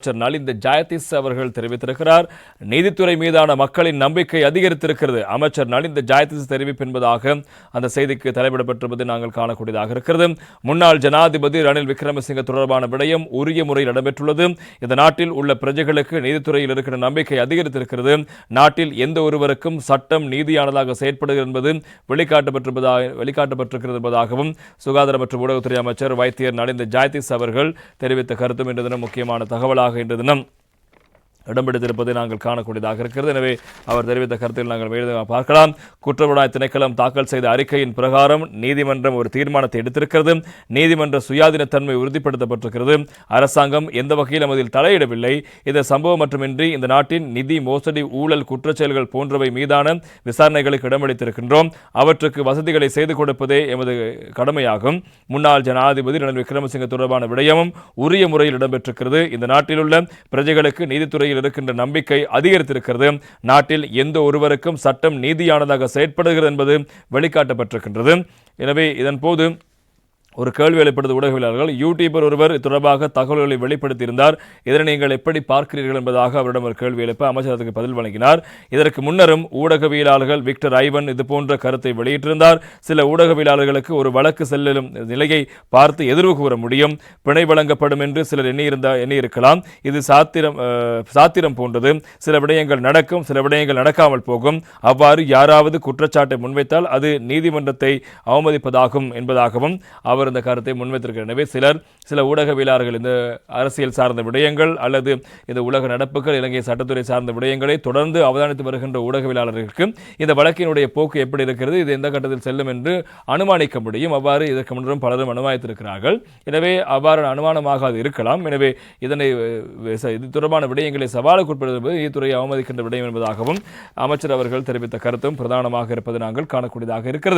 அமைச்சர் நலிந்த ஜாயதீஸ் அவர்கள் தெரிவித்திருக்கிறார். நீதித்துறை மீதான மக்களின் நம்பிக்கை அதிகரித்திருக்கிறது. அமைச்சர் நலிந்த ஜாயதீஸ் தெரிவிப்பு என்பதாக அந்த செய்திக்கு தலைப்பிடப்பட்டிருப்பது நாங்கள் காணக்கூடியதாக இருக்கிறது. முன்னாள் ஜனாதிபதி ரணில் விக்ரமசிங்க தொடர்பான விடயம் உரிய முறையில் இடம்பெற்றுள்ளது. இந்த நாட்டில் உள்ள பிரஜைகளுக்கு நீதித்துறையில் இருக்கிற நம்பிக்கை அதிகரித்திருக்கிறது. நாட்டில் எந்த ஒருவருக்கும் சட்டம் நீதியானதாக செயற்படுகிறது என்பது வெளிக்காட்டப்பட்டிருப்பதாக வெளிக்காட்டப்பட்டிருக்கிறது என்பதாகவும் சுகாதார மற்றும் ஊடகத்துறை அமைச்சர் வைத்தியர் நலிந்த ஜாயதீஸ் அவர்கள் தெரிவித்த கருத்தும் இன்று தினம் முக்கியமான தகவலாக இன்று தினம். இடம்பெடுத்திருப்பதை நாங்கள் காணக்கூடியதாக இருக்கிறது. எனவே அவர் தெரிவித்த கருத்தில் நாங்கள் மேலும் பார்க்கலாம். குற்றப்புலனாய் திணைக்களம் தாக்கல் செய்த அறிக்கையின் பிரகாரம் நீதிமன்றம் ஒரு தீர்மானத்தை எடுத்திருக்கிறது. நீதிமன்ற சுயாதீனத்தன்மை உறுதிப்படுத்தப்பட்டிருக்கிறது. அரசாங்கம் எந்த வகையிலும் அதில் தலையிடவில்லை. இந்த சம்பவம் மட்டுமின்றி இந்த நாட்டின் நிதி மோசடி ஊழல் குற்றச்செயல்கள் போன்றவை மீதான விசாரணைகளுக்கு இடமளித்திருக்கின்றோம் அவற்றுக்கு வசதிகளை செய்து கொடுப்பதே எமது கடமையாகும். முன்னாள் ஜனாதிபதி ரணில் விக்ரமசிங்க தொடர்பான விடயமும் உரிய முறையில் இடம்பெற்றிருக்கிறது. இந்த நாட்டிலுள்ள பிரஜைகளுக்கு நீதித்துறையில் இருக்கின்ற நம்பிக்கை அதிகரித்திருக்கிறது. நாட்டில் எந்த ஒருவருக்கும் சட்டம் நீதியானதாக செயற்படுகிறது என்பது வெளிக்காட்டப்பட்டிருக்கின்றது. எனவே இதன் போது ஒரு கேள்வி எழுப்படுத்த ஊடகவியலாளர்கள் யூடியூபர் ஒருவர் தொடர்பாக தகவல்களை வெளிப்படுத்தியிருந்தார். இதனை நீங்கள் எப்படி பார்க்கிறீர்கள் என்பதாக அவரிடம் ஒரு கேள்வி எழுப்ப அமைச்சர் அதற்கு பதில் வழங்கினார். இதற்கு முன்னரும் ஊடகவியலாளர்கள் விக்டர் ஐவன் இது போன்ற கருத்தை வெளியிட்டிருந்தார். சில ஊடகவியலாளர்களுக்கு ஒரு வழக்கு செல்லும் நிலையை பார்த்து எதிர்வு கூற முடியும். பிணை வழங்கப்படும் என்று சிலர் எண்ணியிருந்தா எண்ணியிருக்கலாம். இது சாத்திரம் சாத்திரம் போன்றது. சில விடயங்கள் நடக்கும் சில விடயங்கள் நடக்காமல் போகும். அவ்வாறு யாராவது குற்றச்சாட்டை முன்வைத்தால் அது நீதிமன்றத்தை அவமதிப்பதாகும் என்பதாகவும் அவர் அவர் இந்த கருத்தை முன்வைத்திருக்கிறார். எனவே சிலர் சில ஊடகவியலாளர்கள் இந்த அரசியல் சார்ந்த விடயங்கள் அல்லது இந்த உலக நடப்புகள் இலங்கை சட்டத்துறை சார்ந்த விடயங்களை தொடர்ந்து அவதானித்து வருகின்ற ஊடகவியலாளர்களுக்கு இந்த வழக்கினுடைய போக்கு எப்படி இருக்கிறது இது எந்த கட்டத்தில் செல்லும் என்று அனுமானிக்க முடியும். அவ்வாறு இதற்கு முன்னரும் பலரும் அனுமானித்திருக்கிறார்கள். எனவே அவ்வாறு அனுமானமாக அது இருக்கலாம். எனவே இதனை இது தொடர்பான விடயங்களை சவாலுக்கு என்பது நீதித்துறையை அவமதிக்கின்ற விடயம் என்பதாகவும் அமைச்சர் அவர்கள் தெரிவித்த கருத்தும் பிரதானமாக இருப்பது நாங்கள் காணக்கூடியதாக இருக்கிறது.